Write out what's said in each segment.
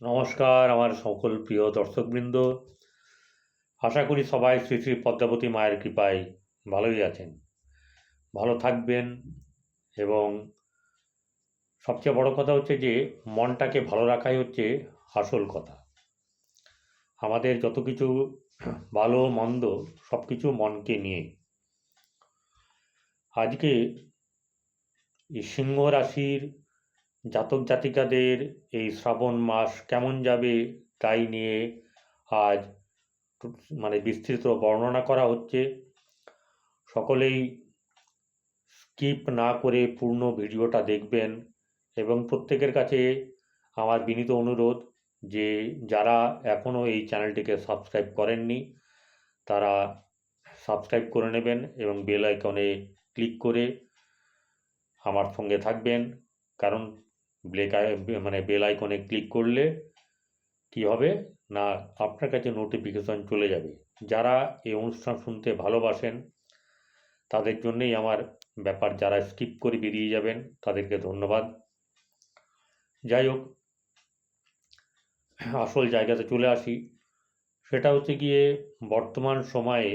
নমস্কার, আমার সকল প্রিয় দর্শকবৃন্দ। আশা করি সবাই শ্রী শ্রী পদ্মাবতী মায়ের কৃপায় ভালোই আছেন। ভালো থাকবেন এবং সবচেয়ে বড় কথা হচ্ছে যে, মনটাকে ভালো রাখাই হচ্ছে আসল কথা। আমাদের যত কিছু ভালো, মন্দ সব কিছু মনকে নিয়ে। আজকে এই সিংহ রাশির জাতক জাতিকাদের এই শ্রাবণ মাস কেমন যাবে তাই নিয়ে আজ মানে বিস্তৃত বর্ণনা করা হচ্ছে। সকলেই স্কিপ না করে পূর্ণ ভিডিওটা দেখবেন এবং প্রত্যেকের কাছে আমার বিনীত অনুরোধ যে যারা এখনও এই চ্যানেলটিকে সাবস্ক্রাইব করেননি, তারা সাবস্ক্রাইব করে নেবেন এবং বেল আইকনে ক্লিক করে আমার সঙ্গে থাকবেন। কারণ ব্লেক মানে বেল আইকনে ক্লিক করলে কি হবে? না, আপনার কাছে নোটিফিকেশন চলে যাবে। যারা এই অনুষ্ঠান শুনতে ভালোবাসেন, তাদের জন্যেই আমার ব্যাপার, যারা স্কিপ করে বেরিয়ে যাবেন, তাদেরকে ধন্যবাদ। যাই হোক, আসল জায়গাতে চলে আসি। সেটা হচ্ছে গিয়ে বর্তমান সময়ে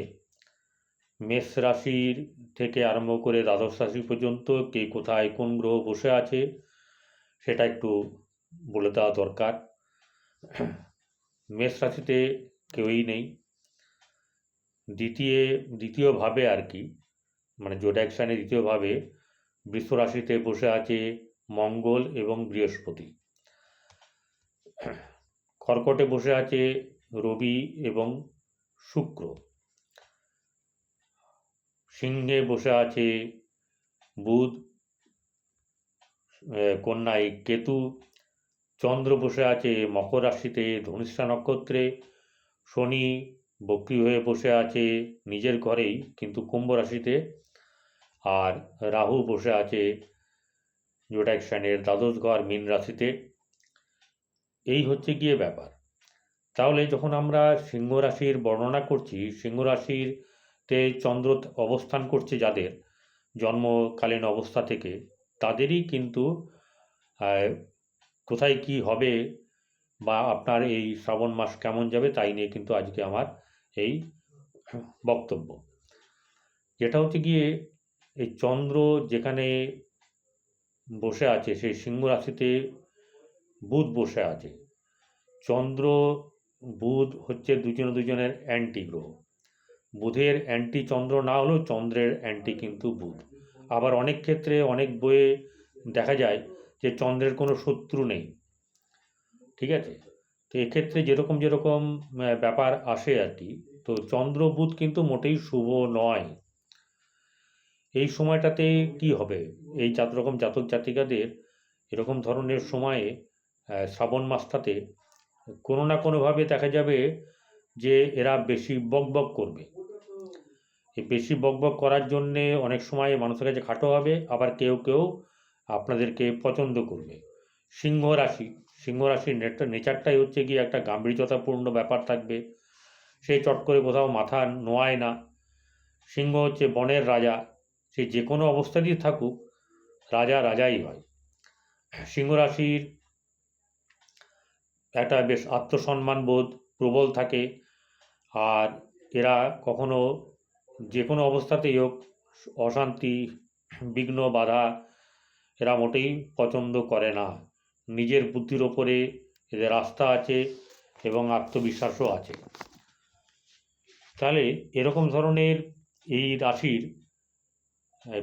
মেষ রাশির থেকে আরম্ভ করে দ্বাদশ রাশি পর্যন্ত কে কোথায় কোন গ্রহ বসে আছে সেটা একটু বলে দেওয়া দরকার। মেষ রাশিতে কেউই নেই। দ্বিতীয়, দ্বিতীয়ভাবে আর কি মানে জোডাকশানে দ্বিতীয়ভাবে বৃষ রাশিতে বসে আছে মঙ্গল এবং বৃহস্পতি। কর্কটে বসে আছে রবি এবং শুক্র। সিংহে বসে আছে বুধ আহ, কন্যায় কেতু চন্দ্র বসে আছে মকর রাশিতে ধনিষ্ঠা নক্ষত্রে শনি বক্রি হয়ে বসে আছে নিজের ঘরেই কিন্তু কুম্ভ রাশিতে আর রাহু বসে আছে জোডাকশানের দ্বাদশ ঘর মীন রাশিতে। এই হচ্ছে গিয়ে ব্যাপার। তাহলে যখন আমরা সিংহ রাশির বর্ণনা করছি সিংহ রাশির তে চন্দ্র অবস্থান করছে যাদের জন্মকালীন অবস্থা থেকে তাদেরই কিন্তু কোথায় কি হবে বা আপনার এই শ্রাবণ মাস কেমন যাবে তাই নিয়ে কিন্তু আজকে আমার এই বক্তব্য। যেটা হচ্ছে গিয়ে, এই চন্দ্র যেখানে বসে আছে, সেই সিংহ রাশিতে বুধ বসে আছে। চন্দ্র, বুধ হচ্ছে দুজনে দুজনের অ্যান্টি গ্রহ বুধের অ্যান্টি চন্দ্র না হলেও চন্দ্রের অ্যান্টি কিন্তু বুধ। আবার অনেক ক্ষেত্রে অনেক বইয়ে দেখা যায় যে চন্দ্রের কোনো শত্রু নেই। ঠিক আছে? তো এক্ষেত্রে যেরকম যেরকম ব্যাপার আসে আর কি, তো চন্দ্র বুধ কিন্তু মোটেই শুভ নয়। এই সময়টাতে কি হবে? এই জাত রকম জাতক জাতিকাদের এরকম ধরনের সময়ে শ্রাবণ মাসটাতে কোনো না কোনোভাবে দেখা যাবে যে এরা বেশি বকবক করবে। বেশি বকবক করার জন্যে অনেক সময় মানুষের কাছে খাটো হবে, আবার কেউ কেউ আপনাদেরকে পছন্দ করবে। সিংহ রাশি, সিংহ রাশির নেচারটাই হচ্ছে গিয়ে একটা গাম্ভীর্যতাপূর্ণ ব্যাপার থাকবে। সে চট করে কোথাও মাথা নোয়ায় না। সিংহ হচ্ছে বনের রাজা, সে যে কোনো অবস্থাতেই থাকুক, রাজা রাজাই হয়। সিংহ রাশির একটা বেশ আত্মসম্মান বোধ প্রবল থাকে, আর এরা কখনো যে কোনো অবস্থাতেই হোক, অশান্তি, বিঘ্ন, বাধা এরা মোটেই পছন্দ করে না। নিজের বুদ্ধির ওপরে এদের আস্থা আছে এবং আত্মবিশ্বাসও আছে। তাহলে এরকম ধরনের এই রাশির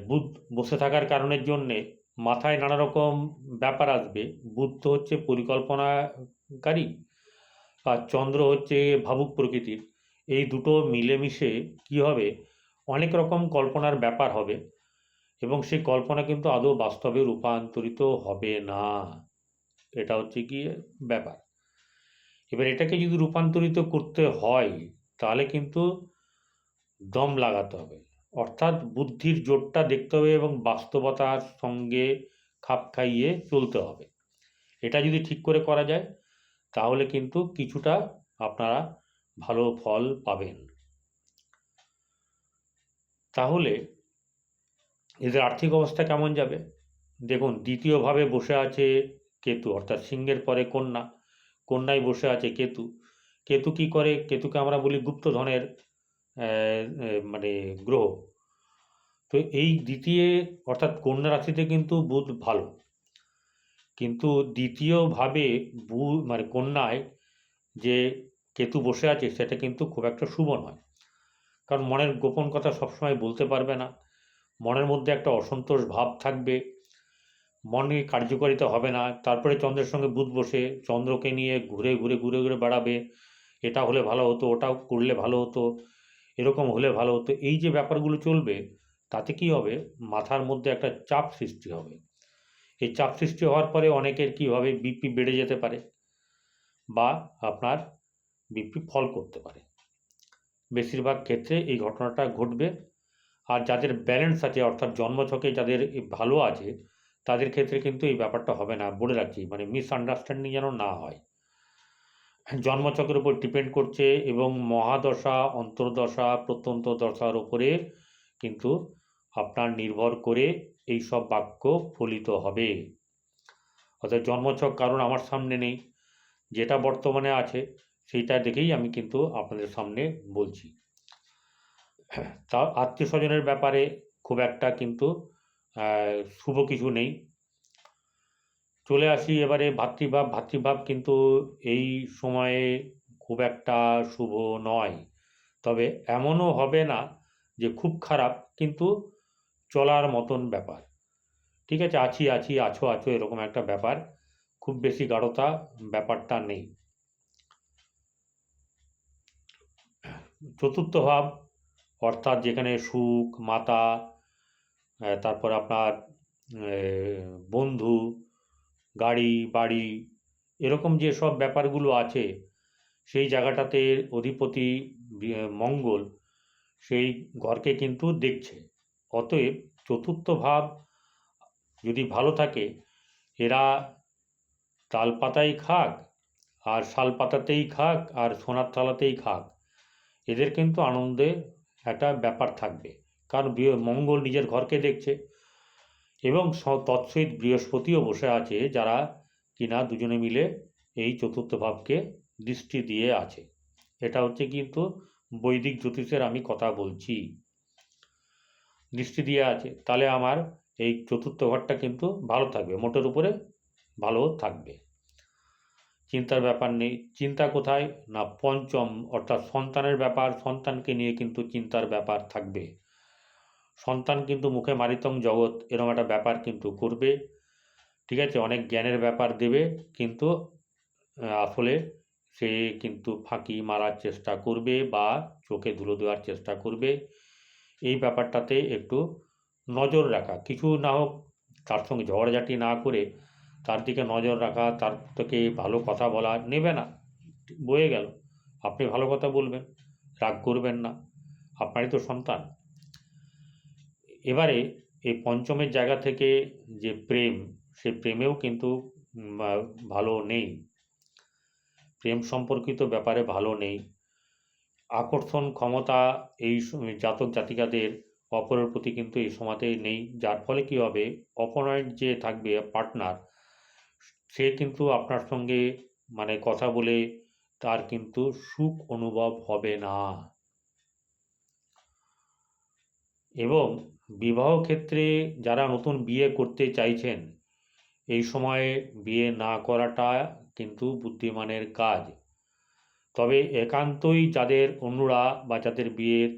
বুধ বসে থাকার কারণের জন্যে মাথায় নানা রকম ব্যাপার আসবে। বুধ তো হচ্ছে পরিকল্পনাকারী, আর চন্দ্র হচ্ছে ভাবুক প্রকৃতির। এই দুটো মিলেমিশে কি হবে? অনেক রকম কল্পনার ব্যাপার হবে এবং সেই কল্পনা কিন্তু আদৌ বাস্তবে রূপান্তরিত হবে না। এটা হচ্ছে গিয়ে ব্যাপার। এবার এটাকে যদি রূপান্তরিত করতে হয়, তাহলে কিন্তু দম লাগাতে হবে। অর্থাৎ বুদ্ধির জোরটা দেখতে হবে এবং বাস্তবতার সঙ্গে খাপ খাইয়ে চলতে হবে। এটা যদি ঠিক করে করা যায়, তাহলে কিন্তু কিছুটা আপনারা ভালো ফল পাবেন। তাহলে এদের আর্থিক অবস্থা কেমন যাবে? দেখুন, দ্বিতীয়ভাবে বসে আছে কেতু, অর্থাৎ সিংহের পরে কন্যা। কন্যায় বসে আছে কেতু। কেতু কি করে? কেতুকে আমরা বলি গুপ্তধনের মানে গ্রহ। তো এই দ্বিতীয়, অর্থাৎ কন্যা রাশিতে কিন্তু বুধ ভালো। কিন্তু দ্বিতীয়ভাবে বু মানে কন্যায় যে কেতু বসে আছে সেটা কিন্তু খুব একটা শুভ নয়। কারণ মনের গোপন কথা সবসময় বলতে পারবে না। মনের মধ্যে একটা অসন্তোষ ভাব থাকবে। মনে কার্যকারিতা হবে না। তারপরে চন্দ্রের সঙ্গে বুধ বসে, চন্দ্রকে নিয়ে ঘুরে ঘুরে ঘুরে ঘুরে বেড়াবে। এটা হলে ভালো হতো, ওটাও করলে ভালো হতো, এরকম হলে ভালো হতো। এই যে ব্যাপারগুলো চলবে, তাতে কি হবে? মাথার মধ্যে একটা চাপ সৃষ্টি হবে। এই চাপ সৃষ্টি হওয়ার পরে অনেকের কী হবে? বিপি বেড়ে যেতে পারে। বা আপনার বিপি ফল করতে পারে। বেশিরভাগ ক্ষেত্রে এই ঘটনাটা ঘটবে। আর যাদের ব্যালেন্স আছে, অর্থাৎ জন্মছকে যাদের ভালো আছে, তাদের ক্ষেত্রে কিন্তু এই ব্যাপারটা হবে না। বলে রাখছি মানে মিসআন্ডারস্ট্যান্ডিং যেন না হয়। জন্মচকের উপর ডিপেন্ড করছে এবং মহাদশা, অন্তর্দশা প্রত্যন্ত দশার উপরে কিন্তু আপনার নির্ভর করে এই সব বাক্য ফলিত হবে। অর্থাৎ জন্মছক কারণ আমার সামনে নেই, যেটা বর্তমানে আছে সেইটা দেখেই আমি কিন্তু আপনাদের সামনে বলছি। তা আত্মীয় স্বজনের ব্যাপারে খুব একটা কিন্তু শুভ কিছু নেই। চলে আসি এবারে ভাতৃভাব। ভাতৃভাব কিন্তু এই সময়ে খুব একটা শুভ নয়। তবে এমনও হবে না যে খুব খারাপ, কিন্তু চলার মতন ব্যাপার। ঠিক আছে, আছি আছি, আছো আছো, এরকম একটা ব্যাপার। খুব বেশি গাঢ়তা ব্যাপারটা নেই। চতুর্থ ভাব, অর্থাৎ যেখানে সুখ, মাতা তারপর আপনার বন্ধু, গাড়ি, বাড়ি, এরকম যে সব ব্যাপারগুলো আছে, সেই জায়গাটাতে অধিপতি মঙ্গল সেই ঘরকে কিন্তু দেখছে। অতএব চতুর্থ ভাব যদি ভালো থাকে, এরা তাল পাতাই খাক, আর শাল পাতাতেই খাক, আর সোনার থালাতেই খাক। এদের কিন্তু আনন্দে একটা ব্যাপার থাকবে। কারণ মঙ্গল নিজের ঘরকে দেখছে এবং তৎসহিত বৃহস্পতিও বসে আছে যারা কিনা দুজনে মিলে এই চতুর্থ ভাবকে দৃষ্টি দিয়ে আছে। এটা হচ্ছে কিন্তু বৈদিক জ্যোতিষের আমি কথা বলছি। দৃষ্টি দিয়ে আছে। তাহলে আমার এই চতুর্থ ঘরটা কিন্তু ভালো থাকবে, মোটের উপরে ভালো থাকবে। চিন্তার ব্যাপার নেই। চিন্তা কোথায়? না, পঞ্চম, অর্থাৎ সন্তানের ব্যাপার, সন্তানকে নিয়ে কিন্তু চিন্তার ব্যাপার থাকবে। সন্তান কিন্তু মুখে মারিতম জগৎ এরকম একটা ব্যাপার কিন্তু করবে। ঠিক আছে, অনেক জ্ঞানের ব্যাপার দেবে, কিন্তু আসলে সে কিন্তু ফাঁকি মারার চেষ্টা করবে বা চোখে ধুলো দেওয়ার চেষ্টা করবে। এই ব্যাপারটাতে একটু নজর রাখা। কিছু না হোক, তার সঙ্গে ঝগড়াঝাটি না করে তার দিকে নজর রাখা, তার থেকে ভালো কথা বলা নেবে না। বয়ে গেল। আপনি ভালো কথা বলবেন, রাগ করবেন না। আপনারই তো সন্তান। এবারে এই পঞ্চমের জায়গা থেকে যে প্রেম, সে প্রেমেও কিন্তু ভালো নেই। প্রেম সম্পর্কিত ব্যাপারে ভালো নেই। আকর্ষণ ক্ষমতা এই জাতক জাতিকাদের অপরের প্রতি কিন্তু এই সময়তে নেই। যার ফলে কি হবে? অপোনেন্ট যে থাকবে, পার্টনার সে কিন্তু আপনার সঙ্গে মানে কথা বলে তার কিন্তু সুখ অনুভব হবে না। এবং বিবাহ ক্ষেত্রে যারা নতুন বিয়ে করতে চাইছেন, এই সময়ে বিয়ে না করাটা কিন্তু বুদ্ধিমানের কাজ। তবে একান্তই যাদের অনুরা বা যাদের বিয়ের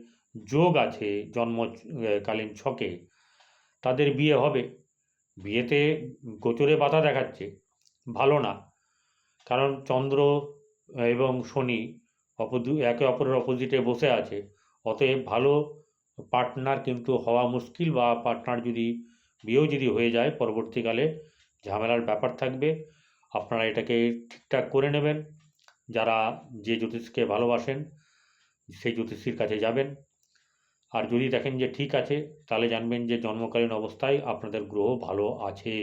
যোগ আছে জন্মকালীন ছকে, তাদের বিয়ে হবে। বিয়েতে গোচরে বাধা দেখাচ্ছে। ভালো না। কারণ চন্দ্র এবং শনি অপদু একে অপরের অপোজিটে বসে আছে। অতএব ভালো পার্টনার কিন্তু হওয়া মুশকিল বা পার্টনার যদি বিয়েও যদি হয়ে যায়, পরবর্তীকালে ঝামেলার ব্যাপার থাকবে। আপনারা এটাকে ঠিকঠাক করে নেবেন। যারা যে জ্যোতিষকে ভালোবাসেন, সেই জ্যোতিষীর কাছে যাবেন। আর যদি দেখেন যে ঠিক আছে, তাহলে জানবেন যে জন্মকালীন অবস্থায় আপনাদের গ্রহ ভালো আছে।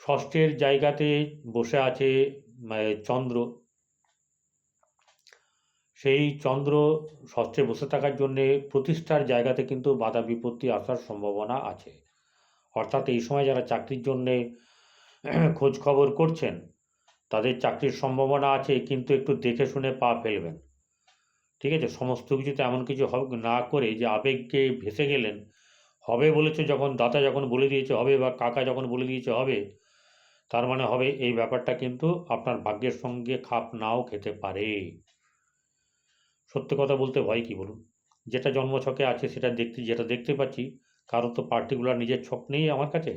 ষষ্ঠের জায়গাতে বসে আছে চন্দ্র। সেই চন্দ্র ষষ্ঠে বসে থাকার জন্যে প্রতিষ্ঠার জায়গাতে কিন্তু বাধা বিপত্তি আসার সম্ভাবনা আছে। অর্থাৎ এই সময় যারা চাকরির জন্যে খোঁজ খবর করছেন, তাদের চাকরির সম্ভাবনা আছে, কিন্তু একটু দেখে শুনে পা ফেলবেন। ঠিক আছে? সমস্ত কিছুতে এমন কিছু না করে যে আবেগকে ভেসে গেলেন হবে বলেছে যখন, দাতা যখন বলে দিয়েছে হবে বা কাকা যখন বলে দিয়েছে হবে, তার মানে হবে এই ব্যাপারটা কিন্তু আপনার ভাগ্যের সঙ্গে খাপ নাও খেতে পারে। সত্যি কথা বলতে ভয় কি বলুন? যেটা জন্মছকে আছে সেটা দেখতে, যেটা দেখতে পাচ্ছি কারও তো পার্টিকুলার নিজের ছক নেই আমার কাছে।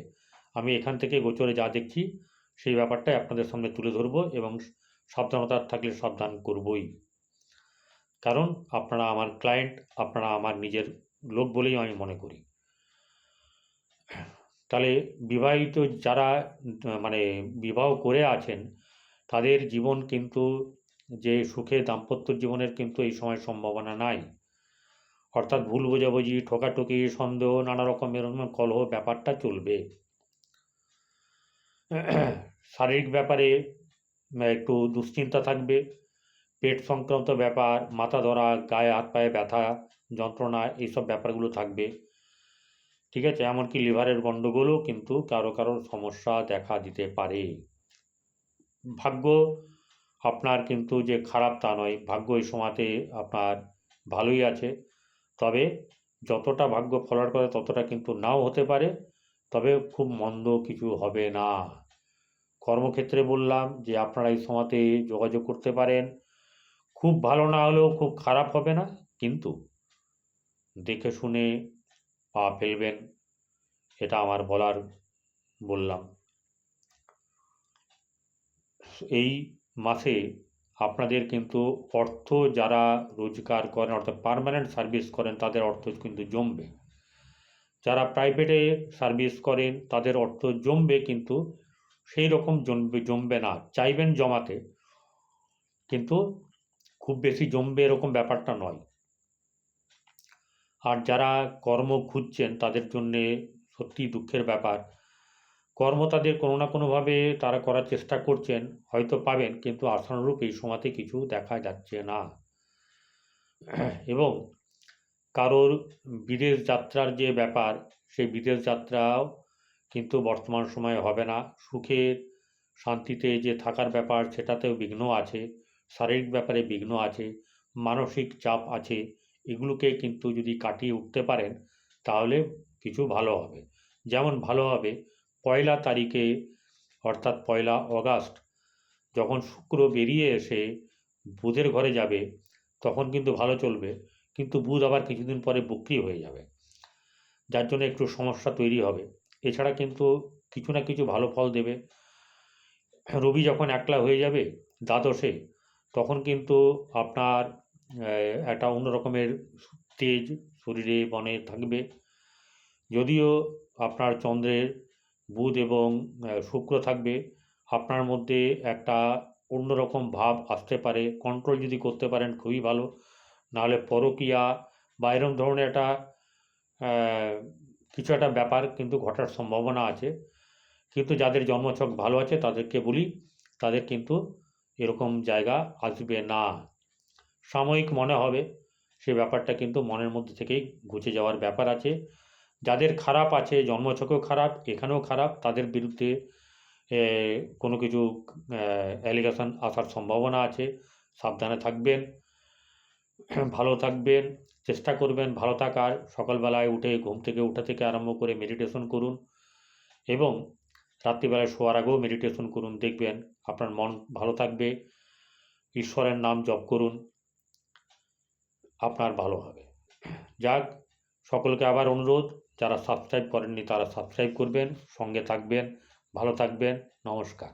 আমি এখান থেকে গোচরে যা দেখছি, সেই ব্যাপারটাই আপনাদের সামনে তুলে ধরবো এবং সাবধানতা থাকলে সাবধান করবই। কারণ আপনারা আমার ক্লায়েন্ট আপনারা আমার নিজের লোক বলেই আমি মনে করি। তাহলে বিবাহিত যারা মানে বিবাহ করে আছেন, তাদের জীবন কিন্তু যে সুখে দাম্পত্য জীবনের কিন্তু এই সময় সম্ভাবনা নাই। অর্থাৎ ভুল বোঝাবুঝি, ঠকাঠকি, সন্দেহ, নানা রকমের কলহ ব্যাপারটা চলবে। শারীরিক ব্যাপারে একটু দুশ্চিন্তা থাকবে, পেট সংক্রান্ত ব্যাপার, মাথা ধরা, গায়ে হাত পায়ে ব্যথা, যন্ত্রণা, এইসব ব্যাপারগুলো থাকবে। ঠিক আছে? এমনকি লিভারের গণ্ডগোলও কিন্তু কারও কারোর সমস্যা দেখা দিতে পারে। ভাগ্য আপনার কিন্তু যে খারাপ তা নয়। ভাগ্য এই সময়তে আপনার ভালোই আছে। তবে যতটা ভাগ্য ফলার করে ততটা কিন্তু নাও হতে পারে। তবে খুব মন্দ কিছু হবে না। কর্মক্ষেত্রে বললাম যে আপনারা এই সময়তে যোগাযোগ করতে পারেন। খুব ভালো না হলেও খুব খারাপ হবে না। কিন্তু দেখে শুনে পা ফেলবেন, এটা আমার বলার বললাম। এই মাসে আপনাদের কিন্তু অর্থ যারা রোজগার করেন, অর্থাৎ পার্মানেন্ট সার্ভিস করেন, তাদের অর্থ কিন্তু জমবে। যারা প্রাইভেটে সার্ভিস করেন, তাদের অর্থ জমবে কিন্তু সেই রকম জমবে জমবে না। চাইবেন জমাতে, কিন্তু খুব বেশি জমবে এরকম ব্যাপারটা নয়। আর যারা কর্ম খুঁজছেন তাদের জন্যে সত্যিই দুঃখের ব্যাপার। কর্ম তাদের কোনো না কোনোভাবে তারা করার চেষ্টা করছেন, হয়তো পাবেন, কিন্তু আশানুরূপ এই সময়তে কিছু দেখা যাচ্ছে না। এবং কারোর বিদেশ যাত্রার যে ব্যাপার, সেই বিদেশ যাত্রাও কিন্তু বর্তমান সময়ে হবে না। সুখের শান্তিতে যে থাকার ব্যাপার, সেটাতেও বিঘ্ন আছে, শারীরিক ব্যাপারে বিঘ্ন আছে, মানসিক চাপ আছে এগুলোকে কিন্তু যদি কাটিয়ে উঠতে পারেন, তাহলে কিছু ভালো হবে। যেমন ভালো হবে, পয়লা তারিখে, অর্থাৎ পয়লা অগাস্ট, যখন শুক্র বেরিয়ে এসে বুধের ঘরে যাবে, তখন কিন্তু ভালো চলবে। কিন্তু বুধ আবার কিছুদিন পরে বক্রি হয়ে যাবে। যার জন্য একটু সমস্যা তৈরি হবে। এছাড়া কিন্তু কিছু না কিছু ভালো ফল দেবে। রবি যখন একলা হয়ে যাবে, দ্বাদশে, তখন কিন্তু আপনার একটা অন্য রকমের তেজ শরীরে মনে থাকবে। যদিও আপনার চন্দ্রের বুধ এবং শুক্র থাকবে, আপনার মধ্যে একটা অন্যরকম ভাব আসতে পারে। কন্ট্রোল যদি করতে পারেন, খুবই ভালো। নাহলে পরকীয়া বা এরকম ধরনের একটা কিছু একটা ব্যাপার কিন্তু ঘটার সম্ভাবনা আছে। কিন্তু যাদের জন্মছক ভালো আছে, তাদেরকে বলি, তাদের কিন্তু এরকম জায়গা আসবে না। সাময়িক মনে হবে। সে ব্যাপারটা কিন্তু মনের মধ্যে থেকেই ঘুচে যাওয়ার ব্যাপার আছে। যাদের খারাপ আছে, জন্মছকেও খারাপ, এখানেও খারাপ, তাদের বিরুদ্ধে কোনো কিছু অ্যালিগেশন আসার সম্ভাবনা আছে। সাবধানে থাকবেন, ভালো থাকবেন, চেষ্টা করবেন, ভালো থাকার। সকালবেলায় উঠে, ঘুম থেকে ওঠা থেকে আরম্ভ করে মেডিটেশন করুন এবং রাত্রিবেলায় শোয়ার আগেও মেডিটেশন করুন। দেখবেন আপনার মন ভালো থাকবে। ঈশ্বরের নাম জপ করুন। আপনার ভালো হবে। যাক, সকলকে আবার অনুরোধ, যারা সাবস্ক্রাইব করেননি তারা সাবস্ক্রাইব করবেন, সঙ্গে থাকবেন, ভালো থাকবেন, নমস্কার।